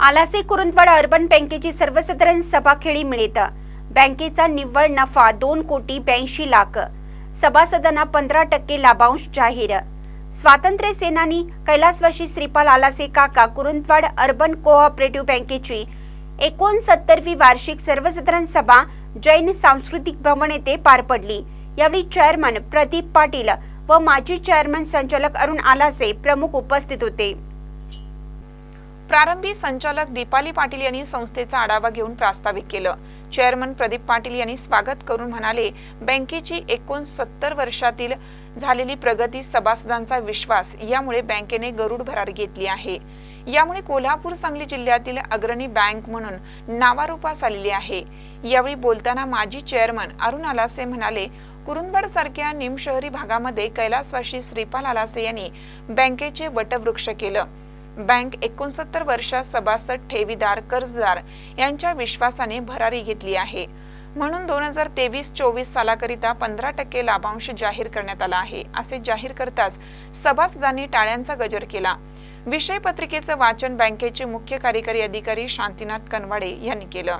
Alase Kurundwad urban बँकेची सर्वसाधारण सभा खेळी मिळत. बँकेचा निव्वळ नफा दोन कोटी ब्याऐंशी लाख. सभासदांना पंधरा टक्के लाभांश जाहीर. स्वातंत्र्य सेनानी कैलासवाशी श्रीपाल आलासे काका कुरुंदवाड अर्बन कोऑपरेटिव्ह बँकेची एकोणसत्तरवी वार्षिक सर्वसाधारण सभा जैन सांस्कृतिक भवन येथे पार पडली. यावेळी चेअरमन प्रदीप पाटील व माजी चेअरमन संचालक अरुण आलासे प्रमुख उपस्थित होते. प्रारंभी संचालक दीपाली पाटील यांनी संस्थेचा आढावा घेऊन प्रास्ताविक केलं. चेअरमन प्रदीप पाटील यांनी स्वागत करून म्हणाले बँकेची एकोणसत्तर वर्षातील झालेली प्रगती सभासदांचा विश्वास यामुळे बँकेने गरुड भरारी घेतली आहे. यामुळे कोल्हापूर सांगली जिल्ह्यातील अग्रणी बँक म्हणून नावारूपास आलेली आहे. यावेळी बोलताना माजी चेअरमन अरुण आलासे म्हणाले कुरुंदवाड सारख्या निमशहरी भागामध्ये कैलासवाशी श्रीपाल आलासे यांनी बँकेचे वटवृक्ष केलं. बँक एकोणसत्तर वर्षा सभासद ठेवीदार कर्जदार यांच्या विश्वासाने भरारी घेतली आहे. म्हणून दोन हजार तेवीस चोवीस सालाकरिता पंधरा टक्के लाभांश जाहीर करण्यात आला आहे असे जाहीर करताच सभासदांनी टाळ्यांचा गजर केला. विषय पत्रिकेचं वाचन बँकेचे मुख्य कार्यकारी अधिकारी शांतीनाथ कनवाडे यांनी केलं.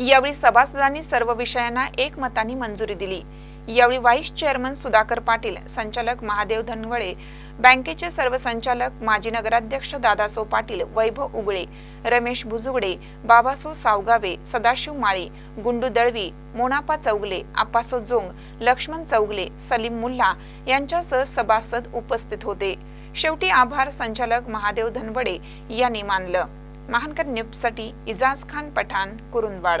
यावेळी सभासदांनी सर्व विषयांना एकमताने मंजुरी दिली. यावेळी व्हाईस चेअरमन सुधाकर पाटील संचालक महादेव धनवळे बँकेचे सर्व संचालक माजी नगराध्यक्ष दादासो पाटील वैभव उगळे रमेश भुजुगडे बाबासो सावगावे सदाशिव माळी गुंडू दळवी मोनापा चौगले आप्पासो जोंग लक्ष्मण चौगले सलीम मुल्ला यांच्यासह सभासद उपस्थित होते. शेवटी आभार संचालक महादेव धनवडे यांनी मानलं. महानकर न्यूजसाठी इजाज खान पठाण कुरुंदवाड.